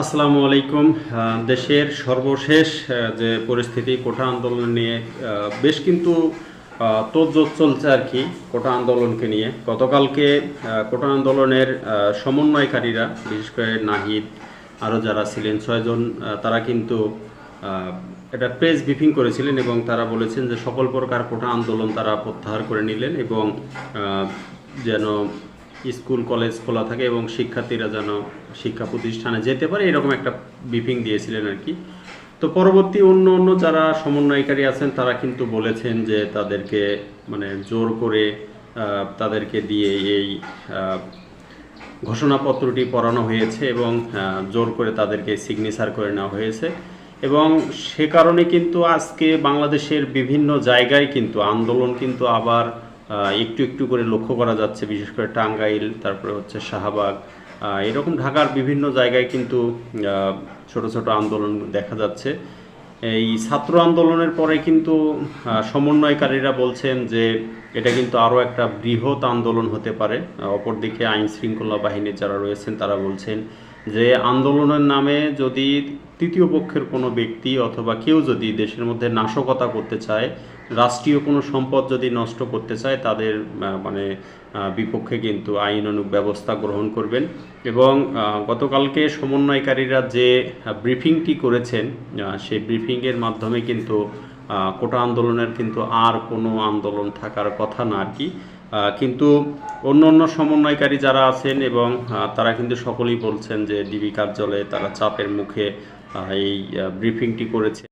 আসসালামু আলাইকুম। দেশের সর্বশেষ যে পরিস্থিতি কোটা আন্দোলন নিয়ে বেশ কিন্তু আহ, চলছে আর কি কোটা আন্দোলনকে নিয়ে। গতকালকে কোটা আন্দোলনের সমন্বয়কারীরা বিশেষ করে নাহিদ আরও যারা ছিলেন ছয়জন তারা কিন্তু একটা প্রেস ব্রিফিং করেছিলেন এবং তারা বলেছেন যে সকল প্রকার কোটা আন্দোলন তারা প্রত্যাহার করে নিলেন এবং যেন স্কুল, কলেজ খোলা থাকে এবং শিক্ষার্থীরা যেন শিক্ষা প্রতিষ্ঠানে যেতে পারে, এরকম একটা ব্রিফিং দিয়েছিলেন আর কি। তো পরবর্তী অন্য অন্য যারা সমন্বয়কারী আছেন, তারা কিন্তু বলেছেন যে তাদেরকে মানে জোর করে তাদেরকে দিয়ে এই ঘোষণাপত্রটি পড়ানো হয়েছে এবং জোর করে তাদেরকে সিগনেচার করে নেওয়া হয়েছে। এবং সে কারণে কিন্তু আজকে বাংলাদেশের বিভিন্ন জায়গায় কিন্তু আন্দোলন কিন্তু আবার একটু একটু করে লক্ষ্য করা যাচ্ছে, বিশেষ করে টাঙ্গাইল, তারপরে হচ্ছে শাহবাগ এরকম ঢাকার বিভিন্ন জায়গায় কিন্তু ছোট ছোট আন্দোলন দেখা যাচ্ছে। এই ছাত্র আন্দোলনের পরে কিন্তু সমন্বয়কারীরা বলছেন যে এটা কিন্তু আরও একটা বৃহৎ আন্দোলন হতে পারে। অপরদিকে আইন শৃঙ্খলা বাহিনীর যারা রয়েছেন, তারা বলছেন যে আন্দোলনের নামে যদি তৃতীয় পক্ষের কোনো ব্যক্তি অথবা কেউ যদি দেশের মধ্যে নাশকতা করতে চায়, রাষ্ট্রীয় কোনো সম্পদ যদি নষ্ট করতে চায়, তাদের মানে বিপক্ষে কিন্তু আইনানুগ ব্যবস্থা গ্রহণ করবেন। এবং গতকালকে সমন্বয়কারীরা যে ব্রিফিংটি করেছেন সেই ব্রিফিংয়ের মাধ্যমে কিন্তু কোটা আন্দোলনের কিন্তু আর কোনো আন্দোলন থাকার কথা না আর কি। কিন্তু অন্য অন্য সমন্বয়কারী যারা আছেন এবং তারা কিন্তু সকলেই বলছেন যে ডিবি কার্যালয়ে তারা চাপের মুখে এই ব্রিফিংটি করেছে।